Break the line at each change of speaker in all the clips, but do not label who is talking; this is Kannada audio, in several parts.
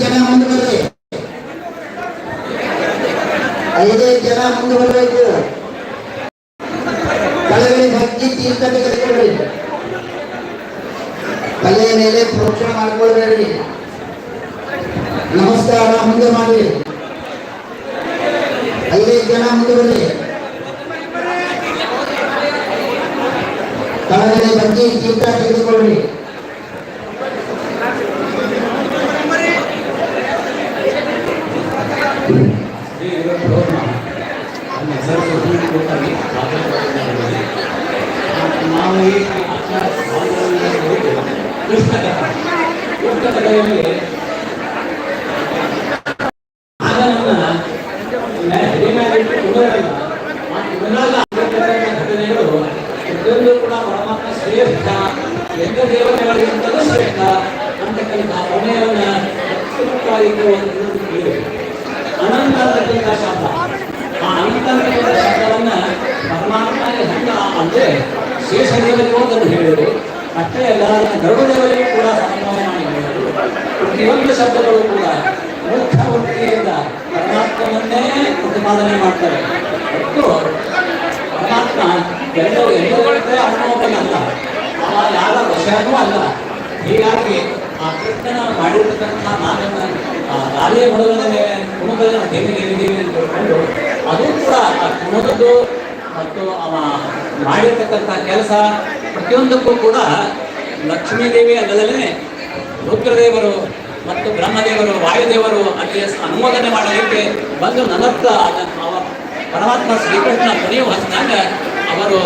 ಜನ ಮುಂದೆ ಬರ್ರಿ ಐದೈದು ಜನ ಮುಂದೆ ಬರಬೇಕು. ಕೆಳಗಡೆ ಭಕ್ತಿ ತೀರ್ಥ ತೆಗೆದುಕೊಳ್ಳಿ ತಲೆಯ ಮೇಲೆ ಪ್ರೋಕ್ಷಣ ಮಾಡ್ಕೊಳ್ಬೇಡ್ರಿ ನಮಸ್ಕಾರ ಮುಂದೆ ಮಾಡಿ. ಐದೈದು ಜನ ಮುಂದೆ ಬರ್ರಿ ಕೆಳಗಡೆ ಭಕ್ತಿ ತೀರ್ಥ ತೆಗೆದುಕೊಳ್ಳಿ.
ನಾವು ಈ ಪುಸ್ತಕದಲ್ಲಿ ಅದನ್ನ ಹಿರಿಮೇಲಿಟ್ಟು ಕುದುರಲ್ಲ ಆ ಕುದುರಲ್ಲ ಆಗಿರ್ತಕ್ಕಂಥ ಘಟನೆಗಳು ಪ್ರತಿಯೊಂದು ಕೂಡ ಪರಮಾತ್ಮ ಶ್ರೇಷ್ಠ ಎಲ್ಲ ದೇವತೆಗಳಿಗಿಂತಲೂ ಶ್ರೇಷ್ಠ ಅಂತಕ್ಕಂಥ ಪ್ರಮೇಯವನ್ನ ಅತ್ಯುಕ್ತವಾಗಿ ಅಂತಕ್ಕಂಥ ಶಬ್ದ ಆ ಅಂತಕ್ಕಂಥ ಶಬ್ದವನ್ನ ಪರಮಾತ್ಮ ಹೆಂಗ ಅಂದ್ರೆ ಶೇಷದೇವರಿಗೂ ಅದನ್ನು ಹೇಳಿದರು ಅಷ್ಟೇ ಅಲ್ಲ ಅದನ್ನ ಗರುಡದೇವರಿಗೂ ಕೂಡ ಸಮನ್ವಯ ಮಾಡಿ ಹೇಳಿದರು ಪ್ರತಿಯೊಂದು ಶಬ್ದಗಳು ಕೂಡ ಮುಖ್ಯ ವೃತ್ತಿಯಿಂದ ಪರಮಾತ್ಮವನ್ನೇ ಪ್ರತಿಪಾದನೆ ಮಾಡ್ತಾರೆ ಮತ್ತು ಪರಮಾತ್ಮ ಎಲ್ಲರೂ ಎಲ್ಲರಿಗಿಂತ ಅವನೊಬ್ಬನಲ್ಲ ಆ ಯಾರ ವಶನೂ ಅಲ್ಲ ಹೀಗಾಗಿ ಆ ಕೃಷ್ಣನ ಮಾಡಿರ್ತಕ್ಕಂಥ ಆ ಗಾಳಿಯ ಮೊದಲನ ಕುಣುಕದ ದೇವಿ ಅಂತ ಅದು ಕೂಡ ಆ ಗುಣದ್ದು ಮತ್ತು ಅವ ಮಾಡಿರ್ತಕ್ಕಂಥ ಕೆಲಸ ಪ್ರತಿಯೊಂದಕ್ಕೂ ಕೂಡ ಲಕ್ಷ್ಮೀದೇವಿ ಅಲ್ಲದಲ್ಲೇ ರುದ್ರದೇವರು ಮತ್ತು ಬ್ರಹ್ಮದೇವರು, ವಾಯುದೇವರು ಅಲ್ಲಿ ಅನುಮೋದನೆ ಮಾಡಲಿಕ್ಕೆ ಬಂದು ಹತ್ರ ಅದನ್ನು ಅವ ಪರಮಾತ್ಮ ಶ್ರೀಕೃಷ್ಣ ಕೊನೆಯ ಹೊತ್ತಿನಾಗ ಅವರು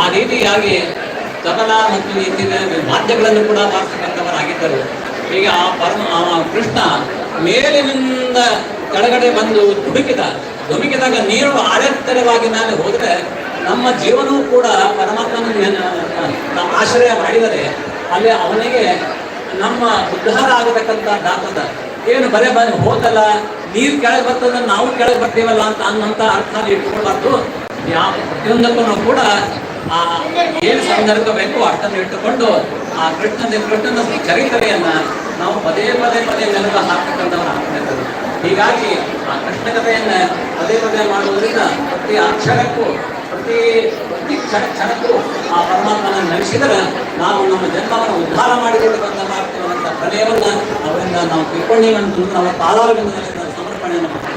ಆ ರೀತಿಯಾಗಿ ತಬಲ ಮತ್ತು ಇಂದಿನ ವಾದ್ಯಗಳನ್ನು ಕೂಡ ಬಾರಿಸತಕ್ಕಂಥವರಾಗಿದ್ದರು ಈಗ ಆ ಪರಮ ಕೃಷ್ಣ ಮೇಲಿನಿಂದ ಕೆಳಗಡೆ ಬಂದು ಧುಡುಕಿದ ಧುಮುಕಿದಾಗ ನೀರು ಆಳೆತ್ತರವಾಗಿ ನಾನು ಹೋದರೆ ನಮ್ಮ ಜೀವನವೂ ಕೂಡ ಪರಮಾತ್ಮನ ಆಶ್ರಯ ಮಾಡಿದರೆ ಅಲ್ಲಿ ಅವನಿಗೆ ನಮ್ಮ ಉದ್ಧಾರ ಆಗತಕ್ಕಂಥ ದಾತದ ಏನು ಬರೇ ಬಂದು ಹೋದಲ್ಲ ನೀರು ಕೆಳಗೆ ಬರ್ತದ, ನಾವು ಕೆಳಗೆ ಬರ್ತೀವಲ್ಲ ಅಂತ ಅನ್ನಂತ ಅರ್ಥ ಇಟ್ಕೊಳ್ಬಾರ್ದು ಯಾವ ಪ್ರತಿಯೊಂದಕ್ಕೂ ಕೂಡ ಆ ಏನು ಸಂದರ್ಭ ಬೇಕು ಅರ್ಥನ ಇಟ್ಟುಕೊಂಡು ಆ ಕೃಷ್ಣನ ಕೃಷ್ಣನ ಚರಿತ್ರೆಯನ್ನ ನಾವು ಪದೇ ಪದೇ ಪದೇ ನೆಲದ ಹಾಕ್ತಕ್ಕಂಥವ್ರು ಆಗ್ತಿರ್ತದೆ ಹೀಗಾಗಿ ಆ ಕೃಷ್ಣ ಕಥೆಯನ್ನ ಪದೇ ಪದೇ ಮಾಡುವುದರಿಂದ ಪ್ರತಿ ಅಕ್ಷರಕ್ಕೂ ಪ್ರತಿ ಪ್ರತಿ ಕ್ಷಣ ಕ್ಷಣಕ್ಕೂ ಆ ಪರಮಾತ್ಮನ ನಡೆಸಿದರೆ ನಾವು ನಮ್ಮ ಜನ್ಮವನ್ನು ಉದ್ಧಾರ ಮಾಡಿಕೊಳ್ಳುವಂತ ಮಾಡ್ತೀವಿ ಅಂತ ಪ್ರಮೇಯವನ್ನ ಅವರಿಂದ ನಾವು ತಿಳ್ಕೊಂಡೇವಂತ ನಮ್ಮ ಪಾದಾರವಿಂದ ಸಮರ್ಪಣೆಯನ್ನು ಮಾಡ್ತೀವಿ.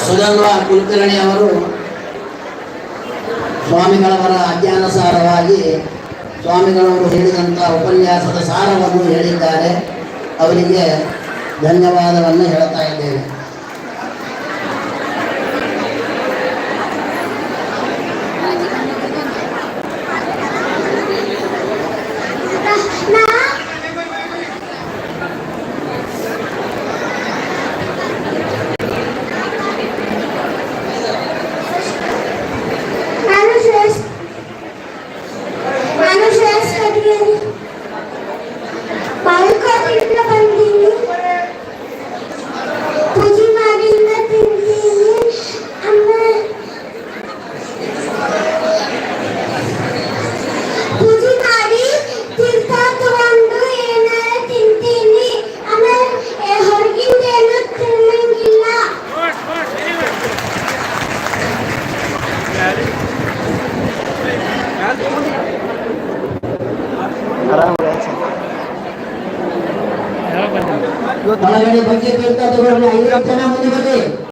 ಸುಧನ್ವ ಕುಲಕರ್ಣಿ ಅವರು ಸ್ವಾಮಿಗಳವರ ಅಜ್ಞಾನಸಾರವಾಗಿ ಸ್ವಾಮಿಗಳವರು ಹೇಳಿದಂಥ ಉಪನ್ಯಾಸದ ಸಾರವನ್ನು ಹೇಳಿದ್ದಾರೆ. ಅವರಿಗೆ ಧನ್ಯವಾದವನ್ನು ಹೇಳ್ತಾ ಇದ್ದೇನೆ.
Thank you.
ಒಳಗಡೆ ಬಗ್ಗೆ ತೀರ್ಥ ತಗೊಳ್ಳಿ ಐದು ಜನ ಮುಂದೆ ಬರ್ರಿ